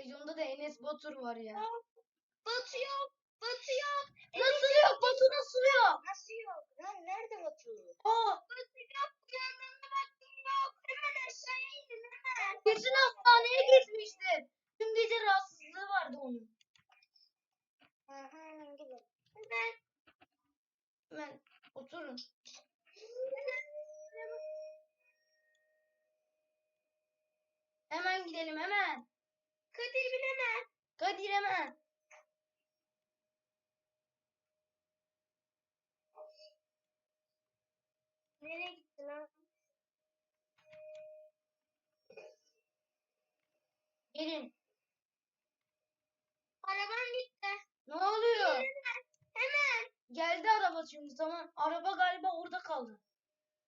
Televizyonda da Enes Batur var ya. Batu yok. Batu yok. Nasıl yok? Batu nasıl yok? Nasıl yok? Lan nerede Batu? Aa, Batu yok. Uyandığımda baktım yok. Hemen aşağıya indin hemen. kesin hastaneye gitmiştir. Dün gece rahatsızlığı vardı onun. Aha hemen gidin. Hemen. Hemen oturun. Kadir hemen. Nereye gitti lan? Gelin. Arabam gitti. Ne oluyor? Hemen. Hemen. Geldi araba şimdi tamam. Araba galiba orada kaldı.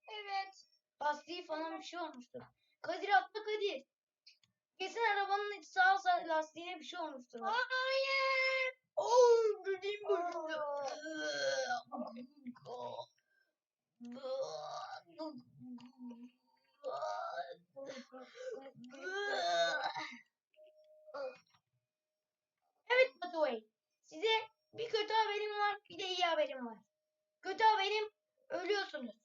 Evet. Lastiği falan bir şey olmuştur. Kadir atla Kadir. Kesin arabanın sağ sağ lastiğine bir şey olmuştur. Hayır. Oo, dediğim bölümde. Evet Batu Bey. Size bir kötü haberim var, bir de iyi haberim var. Kötü haberim ölüyorsunuz.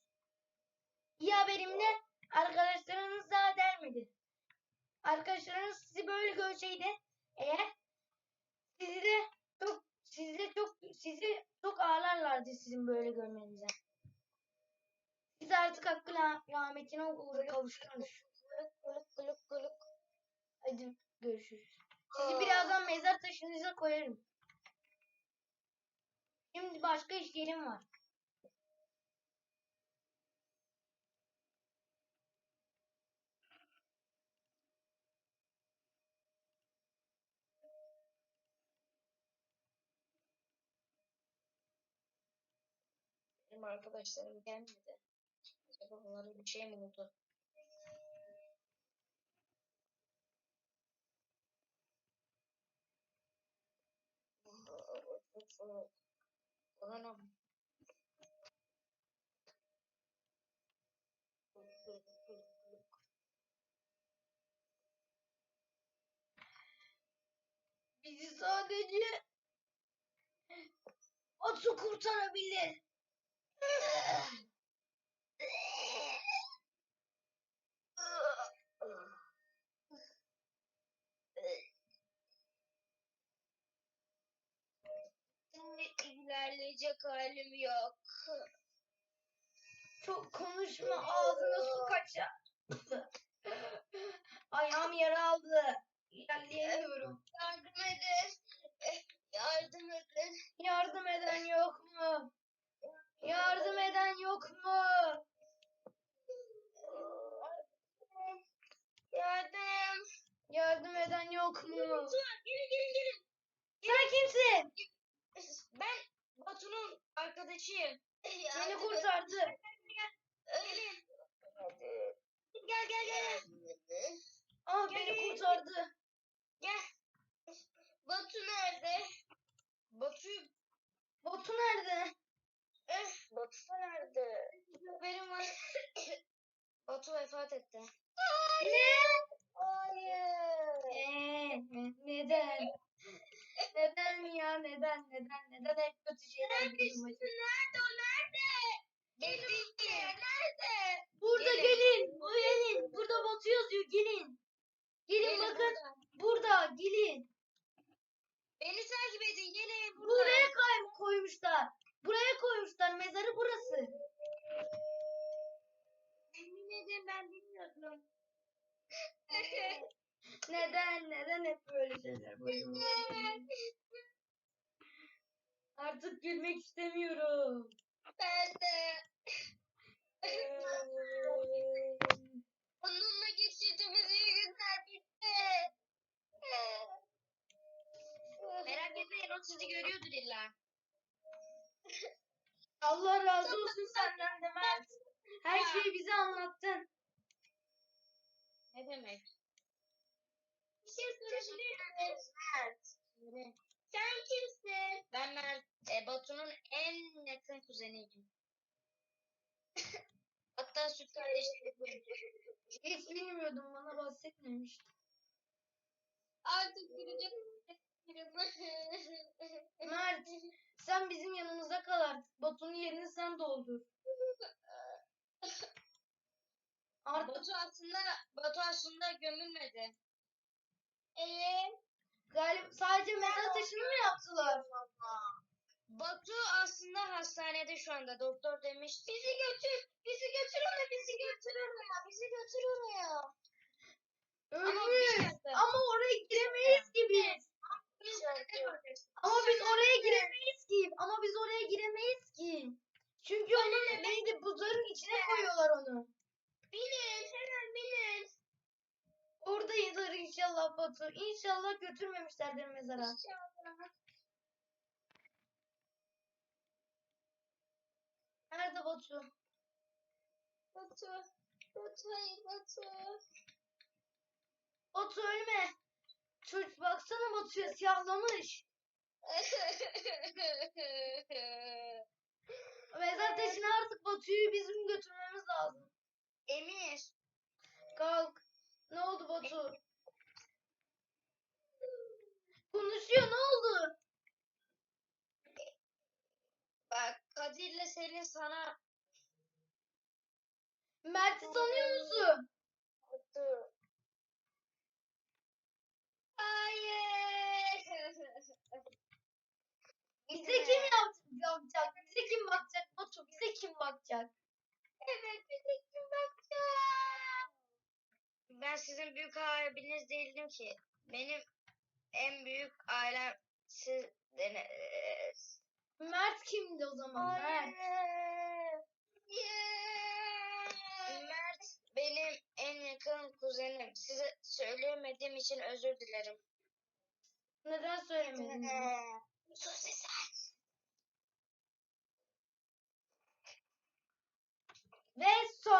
İyi haberim de arkadaşlarınız daha dermedi. Arkadaşlarınız sizi böyle görseydi eğer sizi de çok sizi de çok sizi çok ağlarlardı sizin böyle görmenize. Siz artık hakkı rahmetine kavuştunuz. Gülük gülük gülük. Hadi görüşürüz. Sizi birazdan mezar taşınıza koyarım. Şimdi başka işlerim var. Arkadaşlarım gelmedi. Acaba onlara bir şey mi oldu? Korona? Bizi sadece Atsu kurtarabilir. İlerleyecek halim yok. Çok konuşma ağzına su kaçar. Ayağım yara aldı. İlerleyemiyorum. Yardım edin. Yardım edin. Yardım eden yok mu? Yardım eden yok mu? Yardım. Yardım eden yok mu? Gelin gelin gelin. Sen kimsin? Ben Batu'nun arkadaşıyım. Beni kurtardı. Gelin. Gel gel gel. Aa beni kurtardı. Gel. Batu nerede? Batu. Batu nerede? Batu nerede? Haberim var. Batu vefat etti. Ne? Hayır. Ee, neden? Neden ya? Neden? Neden? Neden hep kötü şeyler bizim başımıza? Nerede o nerede? Gelin buraya. Nerede? Burada Gelin. gelin. Bu gelin. Burada Batu yazıyor. Gelin. Gelin Gelin bakın. buradan. Burada. Gelin. Beni takip edin. Gelin buradan. Buraya kay koymuşlar. Buraya koymuşlar. Mezarı burası. Emin edin ben bilmiyordum. Neden? Neden hep böyle şeyler başıma? Artık gülmek istemiyorum. ben de. Onunla geçirdiğimiz iyi günler bitti. Merak etmeyin o sizi görüyordur illa. Allah razı olsun senden de Mert. Her şeyi bize anlattın. Ne demek? Bir şey sorabilir miyim? Mert. Sen kimsin? Ben Mert. E, Batu'nun en yakın kuzeniyim. Hatta süt kardeşleri. Hiç bilmiyordum bana bahsetmemiştin. Artık gidecek. Mert sen bizim yanımızda kal artık. Batu'nun yerini sen doldur. Artık Batu aslında Batu aslında gömülmedi. Eee? galiba sadece mezar taşını mı yaptılar? Batu aslında hastanede şu anda. Doktor demiş. Bizi götür. Bizi götür ona. Bizi götür oraya. Bizi götür oraya. Ama Ölmüş. dakika. Ama oraya giremeyiz ki Ama biz oraya giremeyiz ki. Ama biz oraya giremeyiz ki. Çünkü onun neydi buzların içine koyuyorlar onu. Binin. Hemen binin. Oradayızlar inşallah Batu. İnşallah götürmemişlerdir mezara. İnşallah. Nerede Batu? Batu. Batu hayır Batu. Batu ölme. Çocuk baksana Batu'ya siyahlamış. Mezar taşına artık Batu'yu bizim götürmemiz lazım. Emir. Kalk. Ne oldu Batu? Konuşuyor ne oldu? Bak Kadir'le Selin sana Mert'i tanıyor musun? Batu. Hayır. Bize kim yap- yapacak? Bize kim bakacak Batu? Bize kim bakacak? Evet bize kim bakacak? Ben sizin büyük abiniz değildim ki. Benim en büyük ailem sizdiniz. Mert kimdi o zaman? Mert. Mert benim en yakın kuzenim. Size söyleyemediğim için özür dilerim. Neden söylemedin? Sus sesi. verso